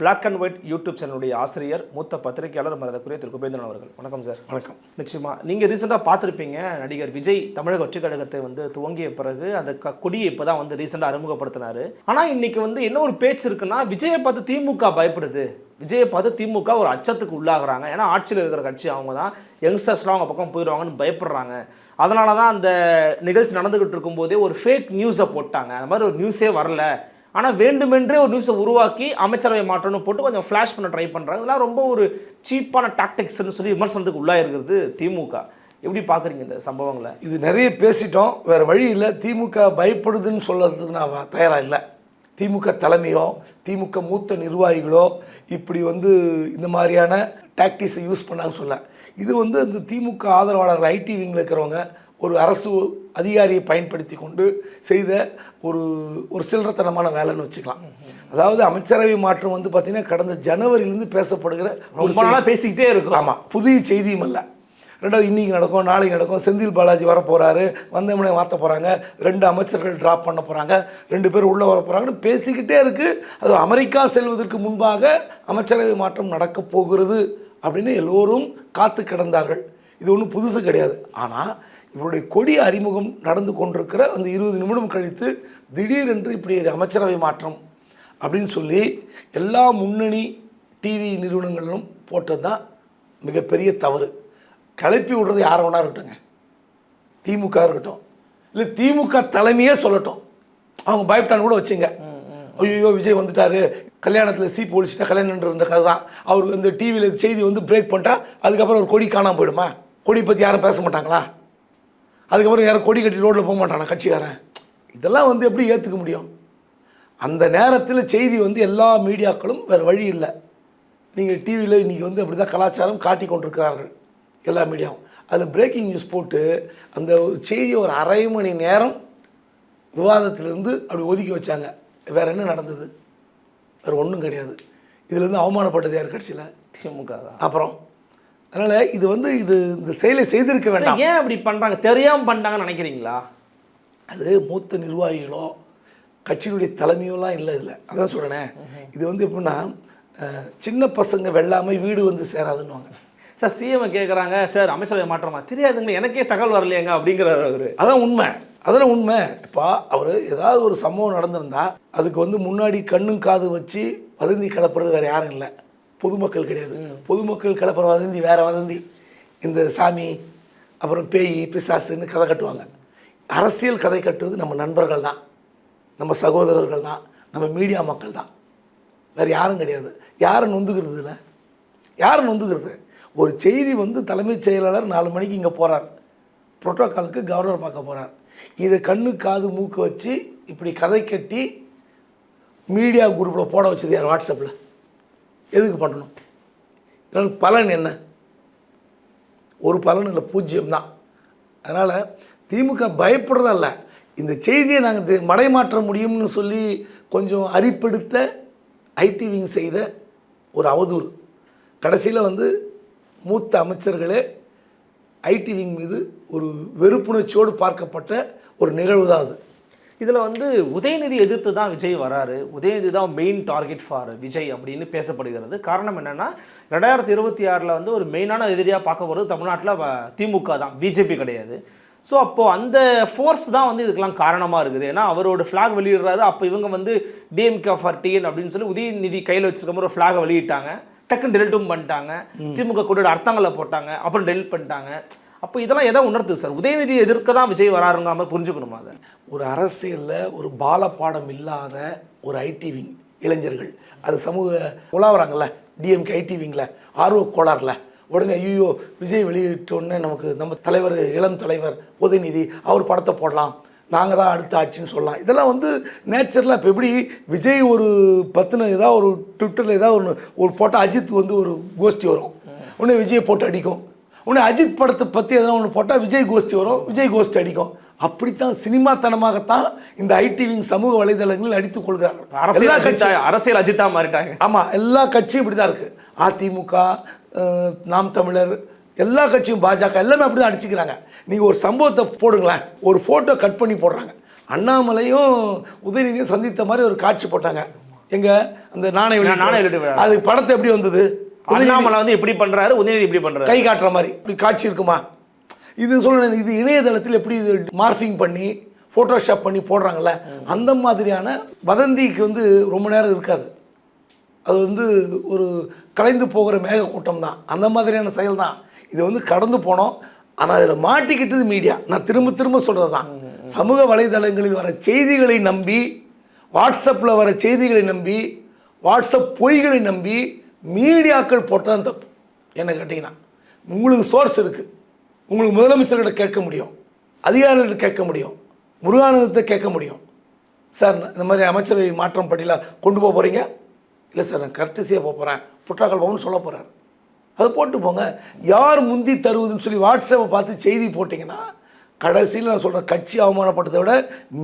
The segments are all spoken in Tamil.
Black அண்ட் ஒயிட் யூடியூப் சேனலுடைய ஆசிரியர் மூத்த பத்திரிகையாளர் மரியாதைக்குரிய திரு. குபேந்திரன் அவர்கள். வணக்கம் சார் வணக்கம். நிச்சயமா நீங்கள் ரீசெண்டாக பார்த்துருப்பீங்க நடிகர் விஜய் தமிழக வெற்றி கழகத்தை வந்து துவங்கிய பிறகு அந்த கொடியை இப்போ தான் வந்து ரீசெண்டாக அறிமுகப்படுத்தினாரு. ஆனால் இன்னைக்கு வந்து என்ன ஒரு பேச்சு இருக்குன்னா விஜயை பார்த்து திமுக பயப்படுது. விஜயை பார்த்து திமுக ஒரு அச்சத்துக்கு உள்ளாகுறாங்க. ஏன்னா ஆட்சியில் இருக்கிற கட்சி அவங்க தான் யங்ஸ்டர்ஸ்லாம் அவங்க பக்கம் போயிடுவாங்கன்னு பயப்படுறாங்க. அதனால தான் அந்த நிகழ்ச்சி நடந்துகிட்டு இருக்கும்போதே ஒரு ஃபேக் நியூஸை போட்டாங்க. அந்த மாதிரி ஒரு நியூஸே வரல. ஆனால் வேண்டுமென்றே ஒரு நியூஸை உருவாக்கி அமைச்சரவை மாற்றம்னு போட்டு கொஞ்சம் ஃப்ளாஷ் பண்ண ட்ரை பண்ணுறாங்க இதெல்லாம் ரொம்ப ஒரு சீப்பான டாக்டிக்ஸ்னு சொல்லி விமர்சனத்துக்கு உள்ளாயிருக்கிறது திமுக. எப்படி பார்க்குறீங்க இந்த சம்பவங்களை? இது நிறைய பேசிட்டோம். வேறு வழி இல்லை. திமுக பயப்படுதுன்னு சொல்கிறதுக்கு நான் தயாராக இல்லை. திமுக தலைமையோ திமுக மூத்த நிர்வாகிகளோ இப்படி வந்து இந்த மாதிரியான டாக்டிக்ஸை யூஸ் பண்ணாங்கன்னு சொல்ல இது வந்து இந்த திமுக ஆதரவாளர்கள் ஐடி விங்கில் இருக்கிறவங்க ஒரு அரசு அதிகாரியை பயன்படுத்தி கொண்டு செய்த ஒரு ஒரு சில்லறத்தனமான வேலைன்னு வச்சுக்கலாம். அதாவது அமைச்சரவை மாற்றம் வந்து பார்த்திங்கன்னா கடந்த ஜனவரியிலேருந்து பேசப்படுகிற ரொம்ப நாளாக பேசிக்கிட்டே இருக்கும். ஆமாம் புதிய செய்தியும் அல்ல ரெண்டாவது இன்னைக்கு நடக்கும் நாளைக்கு நடக்கும் செந்தில் பாலாஜி வர போகிறாரு வந்தவனே மாற்ற போகிறாங்க ரெண்டு அமைச்சர்கள் ட்ராப் பண்ண போகிறாங்க ரெண்டு பேர் உள்ளே வர போகிறாங்கன்னு பேசிக்கிட்டே இருக்குது அது அமெரிக்கா செல்வதற்கு முன்பாக அமைச்சரவை மாற்றம் நடக்கப் போகிறது அப்படின்னு எல்லோரும் காத்து கிடந்தார்கள். இது ஒன்றும் புதுசு கிடையாது. ஆனால் இவருடைய கொடி அறிமுகம் நடந்து கொண்டிருக்கிற அந்த இருபது நிமிடம் கழித்து திடீரென்று இப்படி ஒரு அமைச்சரவை மாற்றம் அப்படின்னு சொல்லி எல்லா முன்னணி டிவி நிறுவனங்களிலும் போட்டது தான் மிகப்பெரிய தவறு. கிளப்பி விடுறது யாரை வேணா இருக்கட்டுங்க திமுக இருக்கட்டும். இல்லை திமுக தலைமையே சொல்லட்டும். அவங்க பயப்பட்டான்னு கூட வச்சுங்க. ஐயோ விஜய் வந்துட்டாரு. கல்யாணத்தில் சீப்பு ஒழிச்சிட்டா கல்யாணம் இருந்த கதை தான். அவர் இந்த டிவியில் செய்தி வந்து பிரேக் பண்ணிட்டா அதுக்கப்புறம் ஒரு கொடி காணாமல் போயிடுமா? கொடி பற்றி யாரும் பேச மாட்டாங்களா? அதுக்கப்புறம் யாரும் கொடி கட்டி ரோட்டில் போக மாட்டானா கட்சிக்காரன்? இதெல்லாம் வந்து எப்படி ஏற்றுக்க முடியும்? அந்த நேரத்தில் செய்தி வந்து எல்லா மீடியாக்களும் வேறு வழி இல்லை. நீங்கள் டிவியில் இன்றைக்கி வந்து அப்படி தான் கலாச்சாரம் காட்டி கொண்டிருக்கிறார்கள் எல்லா மீடியாவும். அதில் பிரேக்கிங் நியூஸ் போட்டு அந்த செய்தி ஒரு அரை மணி நேரம் விவாதத்திலிருந்து அப்படி ஒதுக்கி வச்சாங்க. வேறு என்ன நடந்தது? வேறு ஒன்றும் கிடையாது. இதுலேருந்து அவமானப்பட்டது யார் கட்சியில்? திமுக தான் அப்புறம்? அதனால் இது வந்து இது இந்த செயலை செய்திருக்க வேண்டாம். ஏன் அப்படி பண்ணுறாங்க தெரியாமல் பண்ணிட்டாங்கன்னு நினைக்கிறீங்களா? அது மூத்த நிர்வாகிகளோ கட்சியினுடைய தலைமையோலாம் இல்லை இதில். அதான் சொல்கிறேனே இது வந்து எப்படின்னா சின்ன பசங்க வெள்ளாமை வீடு வந்து சேராதுன்னுவாங்க. சார் சிஎம் கேட்குறாங்க சார் அமைச்சரவை மாற்றமா? தெரியாதுங்க எனக்கே தகவல் வரலையேங்க அப்படிங்கிறார் அவரு. அதான் உண்மை. அதான உண்மை. இப்போ அவர் ஏதாவது ஒரு சம்பவம் நடந்திருந்தா அதுக்கு வந்து முன்னாடி கண்ணும் காது வச்சு வதந்தி கிளப்புறது வேறு யாரும் இல்லை. பொதுமக்கள் கிடையாது. பொதுமக்கள் கிளப்புற வதந்தி வேற வதந்தி. இந்த சாமி அப்புறம் பேய் பிசாசுன்னு கதை கட்டுவாங்க. அரசியல் கதை கட்டுவது நம்ம நண்பர்கள் தான். நம்ம சகோதரர்கள் தான். நம்ம மீடியா மக்கள் தான். வேறு யாரும் கிடையாது. யாரும் நொந்துக்கிறது இல்லை? யாரும் நொந்துக்கிறது? ஒரு செய்தி வந்து தலைமைச் செயலாளர் நாலு மணிக்கு இங்கே போகிறார் புரோட்டோக்காலுக்கு கவர்னர் பார்க்க போகிறார் இதை கண்ணு காது மூக்கு வச்சு இப்படி கதை கட்டி மீடியா குரூப்பில் போட வச்சது யார்? வாட்ஸ்அப்பில் எதுக்கு பண்ணணும்? இதனால் பலன் என்ன? ஒரு பலன் இல்லை பூஜ்ஜியம் தான். அதனால் திமுக பயப்படுறதல்ல இந்த செய்தியை நாங்கள் மடைமாற்ற முடியும்னு சொல்லி கொஞ்சம் அரிப்படுத்த ஐடி விங் செய்த ஒரு அவதூறு. கடைசியில் வந்து மூத்த அமைச்சர்களே ஐடி விங் மீது ஒரு வெறுப்புணர்ச்சியோடு பார்க்கப்பட்ட ஒரு நிகழ்வு தான் அது. இதில் வந்து உதயநிதி எதிர்த்து தான் விஜய் வராரு. உதயநிதி தான் மெயின் டார்கெட் ஃபார் விஜய் அப்படின்னு பேசப்படுகிறது. காரணம் என்னன்னா ரெண்டாயிரத்தி இருபத்தி ஆறில் வந்து ஒரு மெயினான எதிரியாக பார்க்க போகிறது தமிழ்நாட்டில் திமுக தான். பிஜேபி கிடையாது. ஸோ அப்போது அந்த ஃபோர்ஸ் தான் வந்து இதுக்கெல்லாம் காரணமாக இருக்குது. ஏன்னா அவரோட ஃப்ளாக் வெளியிடுறாரு. அப்போ இவங்க வந்து டிஎம்கே ஃபார் டிஎன் அப்படின்னு சொல்லி உதயநிதி கையில் வச்சிருக்க ஒரு ஃப்ளாகை வெளியிட்டாங்க. டக்குன்னு டெலிட்டும் பண்ணிட்டாங்க. திமுக கூட அர்த்தங்களை போட்டாங்க. அப்புறம் டெலிட் பண்ணிட்டாங்க. அப்போ இதெல்லாம் எதை உணர்த்துது சார்? உதயநிதி எதிர்க்க தான் விஜய் வராருங்க மாதிரி புரிஞ்சுக்கணுமா அதை? ஒரு அரசியலில் ஒரு பாலப்பாடம் இல்லாத ஒரு ஐடி விங் இளைஞர்கள். அது சமூக உலாவுறாங்கல்ல டிஎம்கே ஐடி விங்கில் ஆர்வ கோளாறுல. உடனே ஐயோ விஜய் வெளியிட்ட உடனே நமக்கு நம்ம தலைவர் இளம் தலைவர் உதயநிதி அவர் படத்தை போடலாம் நாங்கள் தான் அடுத்த ஆட்சின்னு சொல்லலாம். இதெல்லாம் வந்து நேச்சுரலாக இப்போ எப்படி விஜய் ஒரு பத்தின ஏதாவது ஒரு ட்விட்டரில் ஏதாவது ஒன்று ஒரு போட்டால் அஜித் வந்து ஒரு கோஷ்டி வரும். உடனே விஜயை போட்டு அடிக்கும். உடனே அஜித் படத்தை பற்றி எதனா ஒன்று போட்டால் விஜய் கோஷ்டி வரும். விஜய் கோஷ்டி அடிக்கும். அப்படித்தான் சினிமாத்தனமாகத்தான் இந்த ஐடி விங் சமூக வலைதளங்களில் அடித்துக் கொள்கிறார்கள். அரசியல் கட்சி அரசியல் அஜித்தா மாறிட்டாங்க. ஆமாம் எல்லா கட்சியும் இப்படி தான் இருக்குது அதிமுக நாம் தமிழர் எல்லா கட்சியும் பாஜக எல்லாமே அப்படி தான் அடிச்சுக்கிறாங்க. நீங்கள் ஒரு சம்பவத்தை போடுங்களேன். ஒரு ஃபோட்டோ கட் பண்ணி போடுறாங்க. அண்ணாமலையும் உதயநிதியும் சந்தித்த மாதிரி ஒரு காட்சி போட்டாங்க. எங்க? அந்த நாணய நாணய. அது படத்தை எப்படி வந்தது? அண்ணாமலை வந்து இப்படி பண்றாரு உதயநிதி இப்படி பண்றாரு. கை காட்டுற மாதிரி. இப்படி காட்சி இருக்குமா? இது சொல்ல இது இணையதளத்தில் எப்படி இது மார்ஃபிங் பண்ணி ஃபோட்டோஷாப் பண்ணி போடுறாங்கல்ல அந்த மாதிரியான வதந்திக்கு வந்து ரொம்ப நேரம் இருக்காது. அது வந்து ஒரு கலைந்து போகிற மேகக்கூட்டம் தான். அந்த மாதிரியான செயல் தான் இது வந்து கடந்து போனோம். ஆனால் அதில் மாட்டிக்கிட்டது மீடியா நான் திரும்ப திரும்ப சொல்கிறது தான். சமூக வலைதளங்களில் வர செய்திகளை நம்பி வாட்ஸ்அப்பில் வர செய்திகளை நம்பி வாட்ஸ்அப் பொய்களை நம்பி மீடியாக்கள் போட்டால் தப்பு. என்ன கேட்டிங்கன்னா உங்களுக்கு சோர்ஸ் இருக்குது உங்களுக்கு முதலமைச்சர்கிட்ட கேட்க முடியும். அதிகாரிகிட்ட கேட்க முடியும். முருகானந்தத்தை கேட்க முடியும். சார் நான் இந்த மாதிரி அமைச்சரவை மாற்றம் பட்டியலாக கொண்டு போக போகிறீங்க இல்லை சார் நான் கர்டிசியாக போக போகிறேன் புற்றாக்கள் போகணும்னு சொல்ல போகிறார் அதை போட்டு போங்க. யார் முந்தி தருவதுன்னு சொல்லி வாட்ஸ்அப்பை பார்த்து செய்தி போட்டிங்கன்னா கடைசியில் நான் சொல்கிறேன் கட்சி அவமானப்பட்டதை விட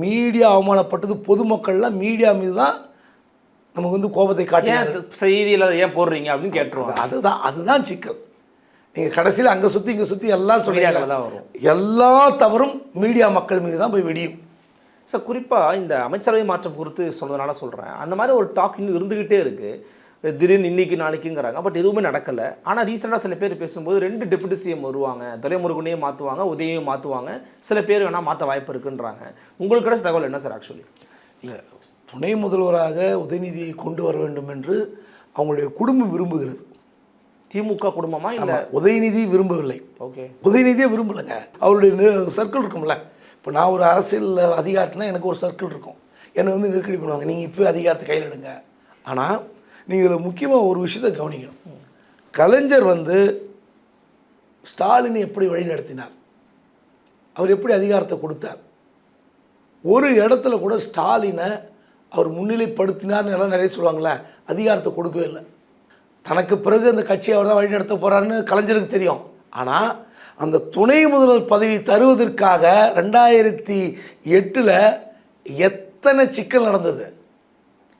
மீடியா அவமானப்பட்டது பொதுமக்கள்லாம் மீடியா மீது தான் நமக்கு வந்து கோபத்தை காட்டினார். ஏன் செய்தியில் ஏன் போடுறீங்க அப்படின்னு கேட்டுருவாங்க. அதுதான் அதுதான் சிக்கல். நீங்கள் கடைசியில் அங்கே சுற்றி இங்கே சுற்றி எல்லாம் சொல்லியால தான் வரும். எல்லா தவறும் மீடியா மக்கள் மீது தான் போய் வெடியும். சார் குறிப்பாக இந்த அமைச்சரவை மாற்றம் குறித்து சொன்னதுனால சொல்கிறேன் அந்த மாதிரி ஒரு டாக் இன்னும் இருந்துக்கிட்டே இருக்குது திடீர்னு இன்னைக்கு நாளைக்குங்கிறாங்க. பட் எதுவுமே நடக்கலை. ஆனால் ரீசெண்டாக சில பேர் பேசும்போது ரெண்டு டெபுட்டி சிஎம் வருவாங்க. துரைமுருகனையும் மாற்றுவாங்க உதயையும் மாற்றுவாங்க சில பேர் வேணால் மாற்ற வாய்ப்பு இருக்குன்றாங்க. உங்களுக்கு கிடைச்ச தகவல் என்ன சார் ஆக்சுவலி இல்லை துணை முதல்வராக உதயநிதியை கொண்டு வர வேண்டும் என்று அவங்களுடைய குடும்பம் விரும்புகிறது. திமுக குடும்பமா இல்லை? உதயநிதி விரும்பவில்லை. ஓகே. உதயநிதியே விரும்பலைங்க. அவருடைய சர்க்கிள் இருக்கும்ல. இப்போ நான் ஒரு அரசியல் அதிகாரத்தினா எனக்கு ஒரு சர்க்கிள் இருக்கும். என்னை வந்து நெருக்கடி பண்ணுவாங்க. நீங்கள் இப்போ அதிகாரத்தை கையில் எடுங்க. ஆனால் நீங்கள் இதில் முக்கியமாக ஒரு விஷயத்தை கவனிக்கணும். கலைஞர் வந்து ஸ்டாலினை எப்படி வழி நடத்தினார்? அவர் எப்படி அதிகாரத்தை கொடுத்தார்? ஒரு இடத்துல கூட ஸ்டாலினை அவர் முன்னிலைப்படுத்தினார்னு எல்லாம் நிறைய சொல்லுவாங்களே அதிகாரத்தை கொடுக்கவே இல்லை. தனக்கு பிறகு அந்த கட்சி அவர் தான் வழி நடத்த போகிறாருன்னு கலைஞருக்கு தெரியும். ஆனால் அந்த துணை முதல்வர் பதவி தருவதற்காக ரெண்டாயிரத்தி எட்டில் எத்தனை சிக்கல் நடந்தது?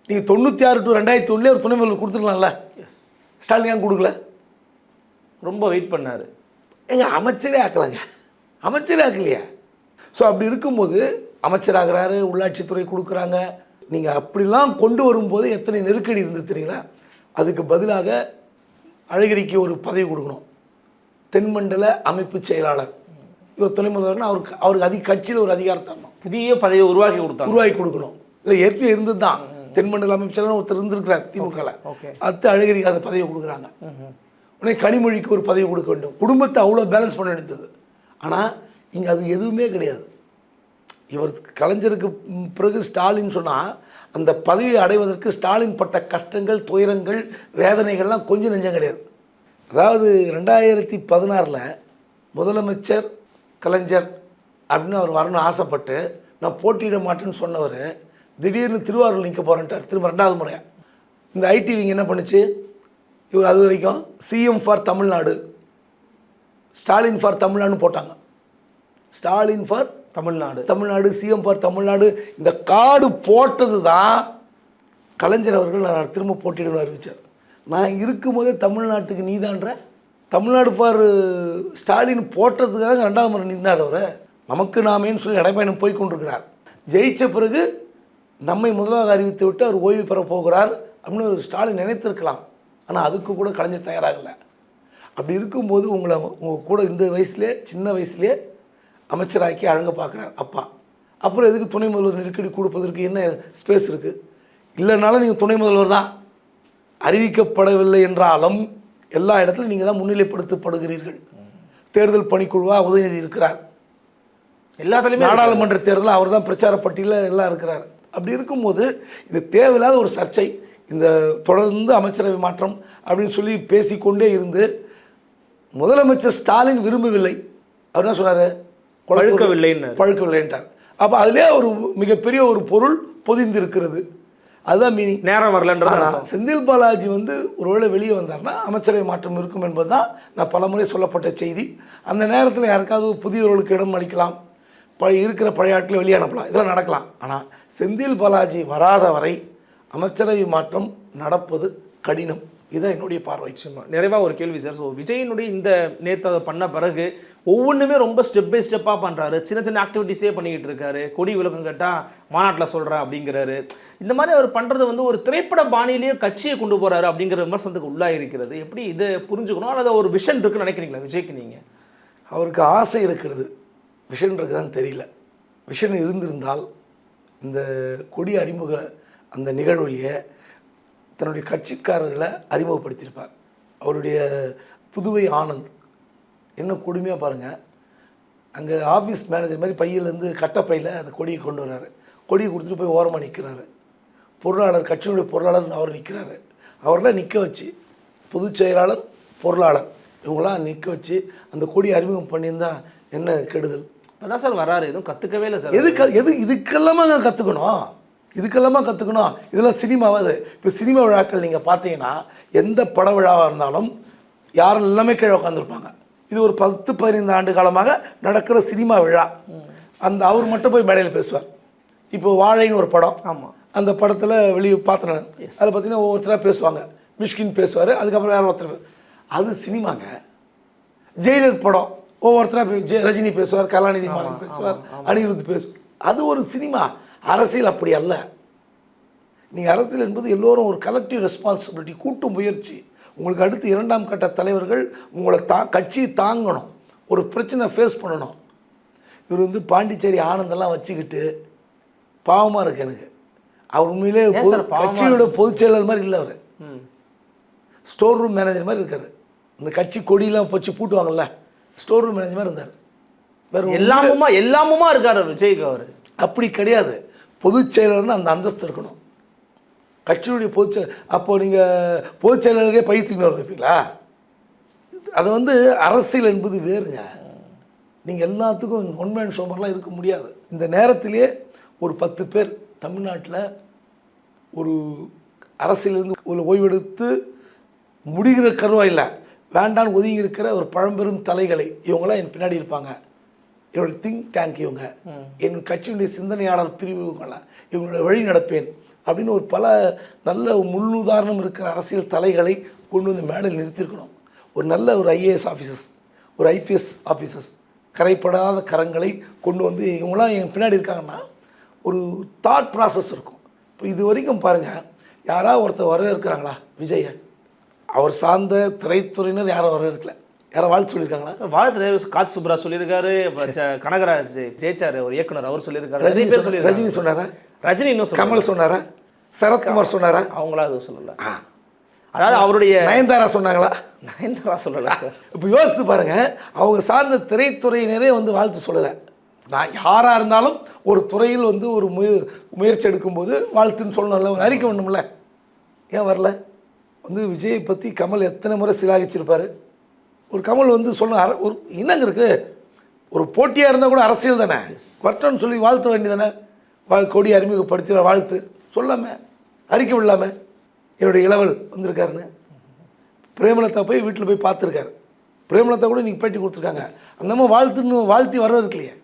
நீங்கள் தொண்ணூற்றி ஆறு டு ரெண்டாயிரத்தி ஒன்றுலேயே ஒரு துணை முதல்வர் கொடுத்துருக்கலாம்ல. எஸ் ஸ்டாலின் ஏன் கொடுக்கல? ரொம்ப வெயிட் பண்ணார். எங்க அமைச்சரே ஆக்கலாங்க. அமைச்சரே ஆக்கலையா. ஸோ அப்படி இருக்கும்போது அமைச்சராகிறாரு உள்ளாட்சித்துறை கொடுக்குறாங்க. நீங்கள் அப்படிலாம் கொண்டு வரும்போது எத்தனை நெருக்கடி இருந்தது தெரியுங்களா? அதுக்கு பதிலாக அழகிரிக்கு ஒரு பதவி கொடுக்கணும். தென்மண்டல அமைப்பு செயலாளர். இவர் துணை முதல்வர்னா அவருக்கு அவருக்கு அதிக கட்சியில் ஒரு அதிகாரம் தரணும். புதிய பதவியை உருவாக்கி கொடுத்தாங்க. உருவாக்கி கொடுக்கணும். இல்லை ஏற்கனவே இருந்தது தான் தென்மண்டல செயலாளர் ஒருத்தர் இருந்திருக்கிறார் திமுகவில் அடுத்து அழகிரிக்கு அந்த பதவியை கொடுக்குறாங்க. உடனே கனிமொழிக்கு ஒரு பதவி கொடுக்க வேண்டும். குடும்பத்தை அவ்வளோ பேலன்ஸ் பண்ண வேண்டியது. ஆனால் இங்கே அது எதுவுமே கிடையாது. இவர் கலைஞருக்கு பிறகு ஸ்டாலின் சொன்னால் அந்த பதவியை அடைவதற்கு ஸ்டாலின் பட்ட கஷ்டங்கள் துயரங்கள் வேதனைகள்லாம் கொஞ்சம் நெஞ்சம் கிடையாது. அதாவது ரெண்டாயிரத்தி பதினாறில் முதலமைச்சர் கலைஞர் அப்படின்னு அவர் வரணும்னு ஆசைப்பட்டு நான் போட்டியிட மாட்டேன்னு சொன்னவர் திடீர்னு திருவாரூர் நிற்க போகிறேன்ட்டார் திரும்ப ரெண்டாவது முறையாக இந்த ஐடிவிங்க என்ன பண்ணுச்சு? இவர் அது வரைக்கும் CM for Tamil Nadu Stalin for தமிழ்நாடுன்னு போட்டாங்க. Stalin for Tamil Nadu. Tamil Nadu CM for Tamil Nadu இந்த காடு போட்டது தான் கலைஞர் அவர்கள் நான் திரும்ப போட்டியிடணும் அறிவித்தார் நான் இருக்கும்போதே தமிழ்நாட்டுக்கு நீதான்ற தமிழ்நாடு பார் ஸ்டாலின் போட்டதுக்காக ரெண்டாவது முறை நின்றார் அவர். நமக்கு நாமேன்னு சொல்லி நடைபயணம் போய் கொண்டிருக்கிறார். ஜெயிச்ச பிறகு நம்மை முதலாக அறிவித்து விட்டு அவர் ஓய்வு பெற போகிறார் அப்படின்னு ஒரு ஸ்டாலின் நினைத்திருக்கலாம். ஆனால் அதுக்கு கூட கலைஞர் தயாராகலை. அப்படி இருக்கும்போது உங்களை உங்கள் கூட இந்த வயசுலேயே சின்ன வயசுலேயே அமைச்சராக்கி அழக பார்க்குறார் அப்பா. அப்புறம் எதுக்கு துணை முதல்வர் நெருக்கடி கொடுப்பதற்கு என்ன ஸ்பேஸ் இருக்குது இல்லைனாலும் நீங்கள் துணை முதல்வர் தான். அறிவிக்கப்படவில்லை என்றாலும் எல்லா இடத்துலையும் நீங்கள் தான் முன்னிலைப்படுத்தப்படுகிறீர்கள். தேர்தல் பணிக்குழுவாக உதயநிதி இருக்கிறார். எல்லாத்துலேயுமே நாடாளுமன்ற தேர்தலில் அவர் தான் பிரச்சார பட்டியலில் எல்லாம் இருக்கிறார். அப்படி இருக்கும்போது இது தேவையில்லாத ஒரு சர்ச்சை. இந்த தொடர்ந்து அமைச்சரவை மாற்றம் அப்படின்னு சொல்லி பேசிக்கொண்டே இருந்து முதலமைச்சர் ஸ்டாலின் விரும்பவில்லை. அவர் என்ன சொன்னார்? பழுக்கவில்லைன்னாரு. பழுக்கவில்லைன்றார். அப்போ அதிலே ஒரு மிகப்பெரிய ஒரு பொருள் பொதிந்து இருக்கிறது அதுதான் மீனிங் நேரம் அர்த்தம். செந்தில் பாலாஜி வந்து ஒருவேளை வெளியே வந்தார்னா அமைச்சரவை மாற்றம் இருக்கும் என்பது தான் நான் பலமுறை சொல்லப்பட்ட செய்தி. அந்த நேரத்தில் யாருக்காவது புதியவர்களுக்கு இடம் அளிக்கலாம். ப இருக்கிற பழைய ஆட்களை வெளியே அனுப்பலாம். இதெல்லாம் நடக்கலாம். ஆனால் செந்தில் பாலாஜி வராத வரை அமைச்சரவை மாற்றம் நடப்பது கடினம். இதுதான் என்னுடைய பார்வை. நிச்சயமா நிறைவாக ஒரு கேள்வி சார். ஸோ விஜயனுடைய இந்த நேற்று அதை பண்ண பிறகு ஒவ்வொன்றுமே ரொம்ப ஸ்டெப் பை ஸ்டெப்பாக பண்ணுறாரு சின்ன சின்ன ஆக்டிவிட்டிஸே பண்ணிக்கிட்டு இருக்காரு. கொடி விளக்கம் கேட்டால் மாநாட்டில் சொல்கிறேன் அப்படிங்கிறாரு. இந்த மாதிரி அவர் பண்ணுறது வந்து ஒரு திரைப்பட பாணியிலேயே கட்சியை கொண்டு போகிறாரு அப்படிங்கிற விமர்சனத்துக்கு உள்ளாக இருக்கிறது. எப்படி இதை புரிஞ்சுக்கணும்? அல்லது ஒரு விஷன் இருக்குன்னு நினைக்கிறீங்களா விஜய்க்கு நீங்கள் அவருக்கு ஆசை இருக்கிறது விஷன் இருக்குதான்னு தெரியல. விஷன் இருந்திருந்தால் இந்த கொடி அறிமுக அந்த நிகழ்வுலையே தன்னுடைய கட்சிக்காரர்களை அறிமுகப்படுத்தியிருப்பார். அவருடைய புதுவை ஆனந்த். என்ன கொடுமையாக பாருங்கள் அங்கே ஆஃபீஸ் மேனேஜர் மாதிரி பையிலேருந்து கட்டப்பையில் அந்த கொடியை கொண்டு வர்றாரு. கொடியை கொடுத்துட்டு போய் ஓரமாக நிற்கிறாரு பொருளாளர் கட்சியினுடைய பொருளாளர் அவர் நிற்கிறாரு அவரெல்லாம் நிற்க வச்சு பொதுச் செயலாளர் பொருளாளர். இவங்களாம் நிற்க வச்சு அந்த கொடி அறிமுகம் பண்ணியிருந்தா என்ன கெடுதல்? அதான் சார் வராரு. எதுவும் கற்றுக்கவே இல்லை சார். எதுக்கு எது இதுக்கெல்லாமா நான் கற்றுக்கணும் இதுக்கெல்லாமா கற்றுக்கணும் இதெல்லாம் சினிமாவாது இப்போ சினிமா விழாக்கள் நீங்கள் பார்த்தீங்கன்னா எந்த பட விழாவாக இருந்தாலும் யாரும் எல்லாமே கீழே உட்காந்துருப்பாங்க இது ஒரு பத்து பதினைந்து ஆண்டு காலமாக நடக்கிற சினிமா விழா. அந்த அவர் மட்டும் போய் மேடையில் பேசுவார். இப்போ வாழைன்னு ஒரு படம். ஆமாம் அந்த படத்தில் வெளியே பார்த்தேன் அதில் பார்த்தீங்கன்னா ஒவ்வொருத்தராக பேசுவாங்க. மிஷ்கின் பேசுவார். அதுக்கப்புறம் வேறு ஒருத்தர் அது சினிமாங்க. ஜெயிலர் படம். ஒவ்வொருத்தராக ஜெ ரஜினி பேசுவார் கலாநிதி மாறன் பேசுவார் அனிருத் பேசுவார் அது ஒரு சினிமா. அரசியல் அப்படி அல்ல. நீங்கள் அரசியல் என்பது எல்லோரும் ஒரு கலெக்டிவ் ரெஸ்பான்சிபிலிட்டி கூட்டு முயற்சி. உங்களுக்கு அடுத்து இரண்டாம் கட்ட தலைவர்கள் உங்களை தா கட்சியை தாங்கணும். ஒரு பிரச்சனை ஃபேஸ் பண்ணணும். இவர் வந்து பாண்டிச்சேரி ஆனந்தெல்லாம் வச்சுக்கிட்டு பாவமாக இருக்கு எனக்கு. அவர் உண்மையிலே பொது- கட்சியோட பொதுச் செயலாளர் மாதிரி இல்லை அவர். ஸ்டோர் ரூம் மேனேஜர் மாதிரி இருக்காரு. இந்த கட்சி கொடியெல்லாம் வச்சு பூட்டுவாங்கல்ல. ஸ்டோர் ரூம் மேனேஜர் மாதிரி இருந்தார். வேற எல்லாமுமா எல்லாமுமா இருக்காரு விஜய்க்கு அவர். அப்படி கிடையாது. பொதுச் செயலர்னு அந்த அந்தஸ்து இருக்கணும். கட்சியுடைய பொதுச் செயலர் அப்போது நீங்கள் பொதுச் செயலாளரே பை இருப்பீங்களா அது வந்து அரசியல் என்பது வேறுங்க. நீங்கள் எல்லாத்துக்கும் ஒன் மேன் இருக்க முடியாது. இந்த நேரத்திலே ஒரு பத்து பேர் தமிழ்நாட்டில் ஒரு அரசியலிருந்து ஒரு ஓய்வெடுத்து முடிகிற கருவாயில் வேண்டான்னு ஒதுங்கி இருக்கிற ஒரு பழம்பெரும் தலைகளை இவங்களாம் என் பின்னாடி இருப்பாங்க. என்னோட திங்க் டேங்க் இவங்க என் கட்சியினுடைய சிந்தனையாளர் பிரிவு இவங்களாம் இவங்களோட வழி நடப்பேன். அப்படின்னு ஒரு பல நல்ல முன்னுதாரணம் இருக்கிற அரசியல் தலைகளை கொண்டு வந்து மேடையில் நிறுத்தியிருக்கணும். ஒரு நல்ல ஒரு ஐஏஎஸ் ஆஃபீஸர்ஸ் ஒரு ஐபிஎஸ் ஆஃபீஸர்ஸ் கரைப்படாத கரங்களை கொண்டு வந்து இவங்களாம் என் பின்னாடி இருக்காங்கன்னா ஒரு தாட் ப்ராசஸ் இருக்கும். இப்போ இது வரைக்கும் பாருங்கள் யாராவது ஒருத்தர் வரவேற்கிறாங்களா? விஜயை அவர் சார்ந்த திரைத்துறையினர் யாரும் வரவேற்கல. யாரும் வாழ்த்து சொல்லியிருக்காங்களா? வாழ்த்து காத் சுப்ரா சொல்லியிருக்காரு கனகராஜ் ஜெயிச்சாரு ஒரு இயக்குனர் அவர் சொல்லியிருக்காரு பேர் சொல்லியிருக்காரு ரஜினி சொன்னாரா? ரஜினி இன்னும் சொல்ல கமல் சொன்னாரா? சரத்குமார் சொன்னாரா? அவங்களா அது சொல்லல. அதாவது அவருடைய நயன்தாரா சொன்னாங்களா? நயன்தாரா சொல்லல சார். இப்போ யோசித்து பாருங்க அவங்க சார்ந்த திரைத்துறையினரே வந்து வாழ்த்து சொல்லலை. நான் யாராக இருந்தாலும் ஒரு துறையில் வந்து ஒரு முய முயற்சி எடுக்கும்போது வாழ்த்துன்னு சொல்லணும்ல ஒரு அறிக்கை வேணும்ல. ஏன் வரல? வந்து விஜயை பற்றி கமல் எத்தனை முறை சிலாகிச்சிருப்பாரு? ஒரு கமல் வந்து சொல்ல அர ஒரு என்னங்க இருக்கு? ஒரு போட்டியாக இருந்தால் கூட அரசியல் தானே? வரட்டும்னு சொல்லி வாழ்த்த வேண்டியதானே வாழ் கொடி அறிமுகப்படுத்தி வாழ்த்து. சொல்லாம அறிக்கை விடலாம? என்னுடைய இளவல் வந்திருக்காருன்னு. பிரேமலதா போய் வீட்டில் போய் பார்த்துருக்காரு. பிரேமலதா கூட நீங்கள் பேட்டி கொடுத்துருக்காங்க. அந்த வாழ்த்துன்னு வாழ்த்தி வரவேற்கலையே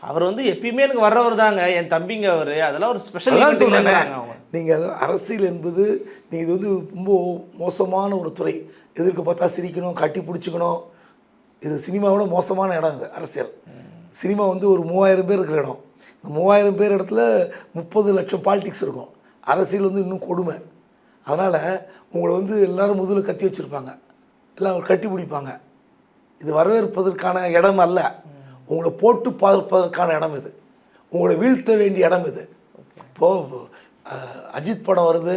அவர் வந்து எப்பயுமே எனக்கு வர்றவர் தாங்க. என் தம்பிங்க அவரு. அதெல்லாம் ஒரு ஸ்பெஷல். அவங்க. நீங்கள் அரசியல் என்பது நீங்கள் இது வந்து ரொம்ப மோசமான ஒரு துறை. எதிர்க்க பார்த்தா சிரிக்கணும் கட்டி பிடிச்சிக்கணும். இது சினிமாவோட மோசமான இடம் இது அரசியல். சினிமா வந்து ஒரு மூவாயிரம் பேர் இருக்கிற இடம். இந்த மூவாயிரம் பேர் இடத்துல முப்பது லட்சம் பாலிடிக்ஸ் இருக்கும். அரசியல் வந்து இன்னும் கொடுமை. அதனால் உங்களை வந்து எல்லோரும் முதல்ல கத்தி வச்சுருப்பாங்க. எல்லாம் கட்டி பிடிப்பாங்க. இது வரவேற்பதற்கான இடம் அல்ல. உங்களை போட்டு பார்ப்பதற்கான இடம் இது. உங்களை வீழ்த்த வேண்டிய இடம் இது. இப்போது அஜித் படம் வருது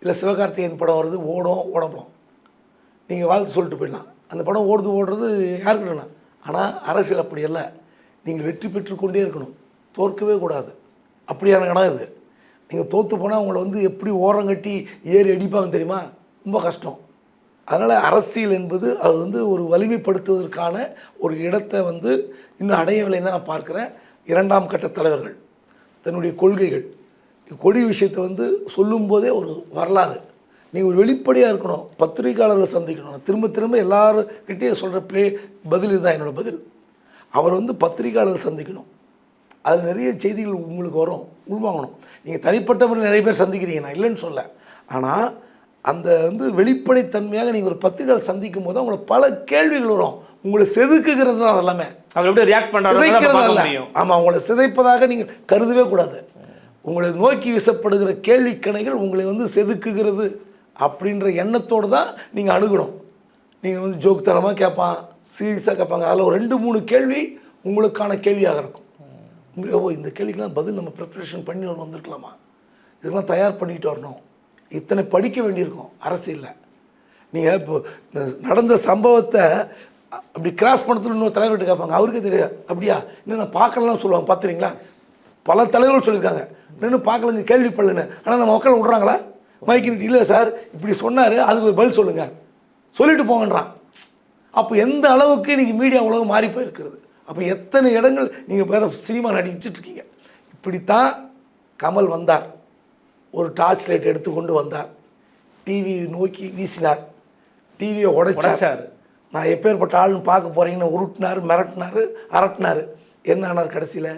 இல்லை சிவகார்த்திகேயன் படம் வருது ஓடும் ஓடப்படும். நீங்கள் வாழ்த்து சொல்லிட்டு போயிடலாம். அந்த படம் ஓடுது ஓடுறது யாருக்கிட்டலாம் ஆனால் அரசியல் அப்படி அல்ல. நீங்கள் வெற்றி பெற்றுக்கொண்டே இருக்கணும். தோற்கவே கூடாது. அப்படியான இடம் இது. நீங்கள் தோற்று போனால் உங்களை வந்து எப்படி ஓரம் கட்டி ஏறி அடிப்பாங்க தெரியுமா? ரொம்ப கஷ்டம். அதனால் அரசியல் என்பது அது வந்து ஒரு வலிமைப்படுத்துவதற்கான ஒரு இடத்தை வந்து இன்னும் அடையவில்லை தான் நான் பார்க்குறேன். இரண்டாம் கட்ட தலைவர்கள் தன்னுடைய கொள்கைகள். கொடி விஷயத்தை வந்து சொல்லும்போதே ஒரு வரலாறு. நீங்கள் ஒரு வெளிப்படையாக இருக்கணும். பத்திரிகையாளர்களை சந்திக்கணும். திரும்ப திரும்ப எல்லாருக்கிட்டே சொல்கிற பே பதில் இதுதான் என்னோட பதில். அவர் வந்து பத்திரிகையாளர் சந்திக்கணும். அதில் நிறைய செய்திகள் உங்களுக்கு வரும். உள்வாங்கணும். நீங்கள் தனிப்பட்ட முறையில் நிறைய பேர் சந்திக்கிறீங்க. நான் இல்லைன்னு சொல்ல. ஆனால் அந்த வந்து வெளிப்படைத்தன்மையாக நீங்கள் ஒரு பத்திரிகையாளர் சந்திக்கும் போது உங்களை பல கேள்விகள் வரும். உங்களை செதுக்குகிறது தான் அதெல்லாமே. அவர் எப்படி ரியாக்ட் முடியும். ஆமாம் உங்களை சிதைப்பதாக நீங்கள் கருதவே கூடாது. உங்களை நோக்கி வீசப்படுகிற கேள்விக்கணைகள் உங்களை வந்து செதுக்குகிறது. அப்படின்ற எண்ணத்தோடு தான் நீங்கள் அணுகணும். நீங்கள் வந்து ஜோக்தனமாக கேட்பான் சீரியஸாக கேட்பாங்க. அதில் ஒரு ரெண்டு மூணு கேள்வி உங்களுக்கான கேள்வியாக இருக்கும். ஓ இந்த கேள்விக்கெல்லாம் பதில் நம்ம ப்ரிப்ரேஷன் பண்ணி ஒன்று வந்திருக்கலாமா? இதெல்லாம் தயார் பண்ணிட்டு வரணும். இத்தனை படிக்க வேண்டியிருக்கும். அரசியலில் நீங்கள் இப்போ நடந்த சம்பவத்தை அப்படி கிராஸ் பண்ணுறதுல இன்னொரு தலைவர்கிட்ட கேட்பாங்க. அவருக்கே தெரியாது. அப்படியா? இன்னும் நான் பார்க்கலன்னு சொல்லுவாங்க. பார்த்துறீங்களா? பல தலைவர்கள் சொல்லியிருக்காங்க. இன்னும் பார்க்கலங்க கேள்விப்படலன்னு. ஆனால் நம்ம மக்கள் விட்றாங்களா? மைக்கு இல்லை சார் இப்படி சொன்னார் அதுக்கு ஒரு பதில் சொல்லுங்கள் சொல்லிட்டு போங்கன்றான். அப்போ எந்த அளவுக்கு இன்றைக்கி மீடியா உலகம் மாறி போயிருக்கிறது? அப்போ எத்தனை இடங்கள் நீங்கள் வேறு சினிமா நடிச்சிட்டு இருக்கீங்க இப்படித்தான் கமல் வந்தார். ஒரு டார்ச் லைட் எடுத்து கொண்டு வந்தார். டிவி நோக்கி வீசினார். டிவியை உடைச்சார். உடைச்சாரு. நான் எப்பேற்பட்ட ஆள்னு பார்க்க போகிறீங்கன்னு உருட்டினார் மிரட்டினார் அரட்டினார். என்ன ஆனார் கடைசியில்?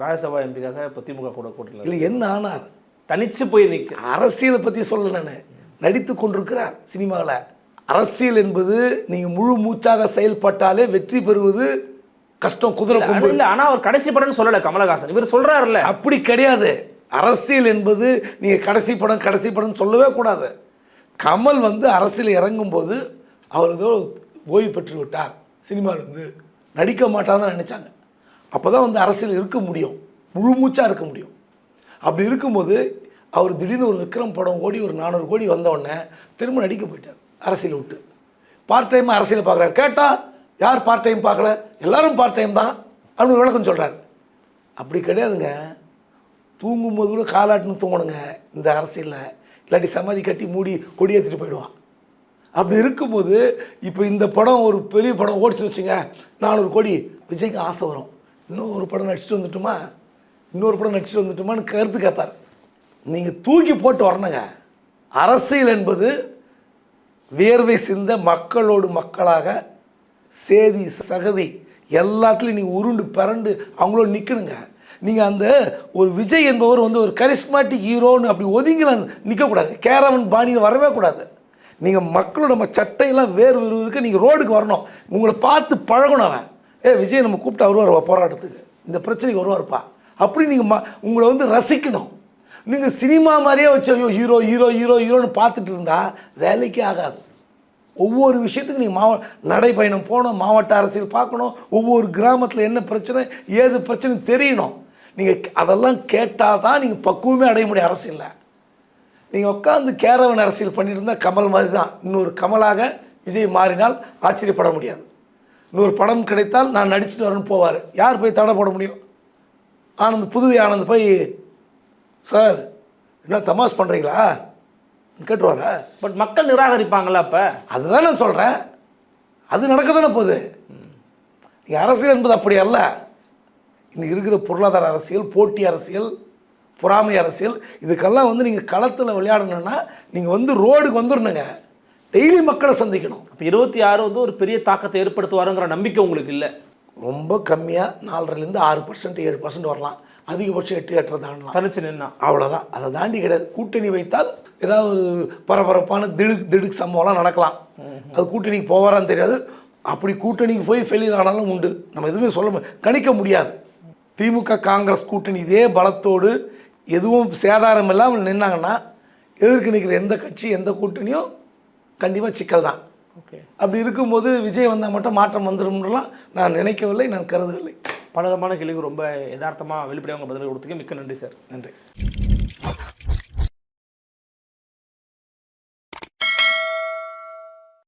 ராஜ்யசபா எம்பிக்காக இப்போ திமுக கூட கூட்டல இல்லை என்ன ஆனார்? தனிச்சு போய் நிக்க. அரசியலை பற்றி சொல்ல நான். நடித்து கொண்டிருக்கிறார் சினிமாவில் அரசியல் என்பது நீங்கள் முழு மூச்சாக செயல்பட்டாலே வெற்றி பெறுவது கஷ்டம் குதிரை கொம்பு. இல்ல ஆனா அவர் கடைசி படம்னு சொல்லல கமலஹாசன். இவர் சொல்றாருல்ல. அப்படி கிடையாது. அரசியல் என்பது நீங்கள் கடைசி படம் கடைசி படம் சொல்லவே கூடாது. கமல் வந்து அரசியல் இறங்கும்போது அவர் ஏதோ ஓய்வு பெற்று விட்டார் சினிமாவிலேருந்து. நடிக்க மாட்டார்னு நினச்சாங்க. அப்போ தான் வந்து அரசியல் இருக்க முடியும். முழு மூச்சாக இருக்க முடியும். அப்படி இருக்கும்போது அவர் திடீர்னு ஒரு விக்ரம் படம் ஓடி ஒரு நானூறு கோடி வந்தவுடனே திரும்ப நடிக்க போயிட்டார் அரசியல் விட்டு. பார்ட் டைம் அரசியல் பார்க்குறாரு. கேட்டால் யார் பார்ட் டைம் பார்க்கல? எல்லாரும் பார்ட் டைம் தான் அப்படின்னு விளக்கம் சொல்கிறார் அப்படி கிடையாதுங்க. தூங்கும்போது கூட காலாட்டுன்னு தூங்கணுங்க இந்த அரசியலில். இல்லாட்டி சமாதி கட்டி மூடி கொடி ஏற்றிட்டு போயிடுவான். அப்படி இருக்கும்போது இப்போ இந்த படம் ஒரு பெரிய படம் ஓடிச்சு வச்சுங்க நானூறு கோடி விஜய்க்கு ஆசை வரும். இன்னும் ஒரு படம் நடிச்சுட்டு வந்துட்டுமா? இன்னொரு படம் நடிச்சுட்டு வந்துட்டுமான்னு கருத்து கேட்பார். நீங்கள் தூக்கி போட்டு வரணுங்க. அரசியல் என்பது வியர்வை சிந்த மக்களோடு மக்களாக சேதி சகதி எல்லாத்துலேயும் நீங்கள் உருண்டு பிறண்டு அவங்களோட நிற்கணுங்க நீங்கள் அந்த ஒரு விஜய் என்பவர் வந்து ஒரு கரிஸ்மாட்டிக் ஹீரோன்னு அப்படி ஒதுங்கிலாம் நிற்கக்கூடாது கேரவன் பாணியில் வரவே கூடாது. நீங்கள் மக்களோட நம்ம சட்டையெல்லாம் வேறு விறுவிறுக்க நீங்கள் ரோடுக்கு வரணும். உங்களை பார்த்து பழகணும் அவன். ஏ விஜய் நம்ம கூப்பிட்டு வருவார் போராட்டத்துக்கு. இந்த பிரச்சனைக்கு வருவார்ப்பா. அப்படி நீங்கள் ம உங்களை வந்து ரசிக்கணும். நீங்கள் சினிமா மாதிரியே வச்சு ஐயோ ஹீரோ ஹீரோ ஹீரோ ஹீரோன்னு பார்த்துட்டு இருந்தால் வேலைக்கே ஆகாது. ஒவ்வொரு விஷயத்துக்கும் நீங்கள் மாவ நடைப்பயணம் போகணும் மாவட்ட அரசியல் பார்க்கணும் ஒவ்வொரு கிராமத்தில் என்ன பிரச்சனை ஏது பிரச்சனை தெரியணும். நீங்கள் அதெல்லாம் கேட்டால் தான் நீங்கள் பக்குவமே அடைய முடியும் அரசியலில். நீங்கள் உட்காந்து கேரவன் அரசியல் பண்ணிட்டு இருந்தால் கமல் மாதிரி தான் இன்னொரு கமலாக விஜய் மாறினால் ஆச்சரியப்பட முடியாது. இன்னொரு படம் கிடைத்தால் நான் நடிச்சுட்டு வரேன்னு போவார். யார் போய் தடை போட முடியும்? ஆனந்த் புதுவை ஆனந்த் போய் சார் என்ன தமாஸ் பண்ணுறீங்களா கேட்டுருவாரா பட் மக்கள் நிராகரிப்பாங்கல்ல அப்ப? அதுதான் நான் சொல்கிறேன் அது நடக்க தானே போகுது. இங்க அரசியல் என்பது அப்படி அல்ல. இன்னைக்கு இருக்கிற பொருளாதார அரசியல் போட்டி அரசியல் பொறாமை அரசியல் இதுக்கெல்லாம் வந்து நீங்கள் களத்தில் விளையாடணும்னா நீங்கள் வந்து ரோடுக்கு வந்துடணுங்க டெய்லி மக்களை சந்திக்கணும். அப்ப இருபத்தி ஆறு வந்து ஒரு பெரிய தாக்கத்தை ஏற்படுத்துவாருங்கிற நம்பிக்கை உங்களுக்கு இல்ல? ரொம்ப கம்மியாக நாலரைலேருந்து ஆறு பர்சன்ட் ஏழு பர்சன்ட் வரலாம். அதிகபட்சம் எட்டு எட்டரை தாண்டலாம். தனிச்சு நின்னா. அவ்வளோதான் அதை தாண்டி கிடையாது. கூட்டணி வைத்தால் ஏதாவது ஒரு பரபரப்பான திடுக் திடுக் சம்பவம்லாம் நடக்கலாம். அது கூட்டணிக்கு போவாரான்னு தெரியாது. அப்படி கூட்டணிக்கு போய் ஃபெயிலியர் ஆனாலும் உண்டு. நம்ம எதுவுமே சொல்ல மு- கணிக்க முடியாது. திமுக காங்கிரஸ் கூட்டணி இதே பலத்தோடு எதுவும் சேதாரம் இல்லாமல் நின்னாங்கன்னா எதிர்க்கு நிற்கிற எந்த கட்சி எந்த கூட்டணியும் கண்டிப்பாக சிக்கல் தான். ஓகே. அப்படி இருக்கும்போது விஜய் வந்தால் மட்டும் மாற்றம் வந்துடும்லாம் நான் நினைக்கவில்லை நான் கருதவில்லை. பலவிதமான கேள்விக்கு ரொம்ப யதார்த்தமாக வெளிப்படையாக உங்கள் பதில் கொடுத்துக்க மிக்க நன்றி சார். நன்றி.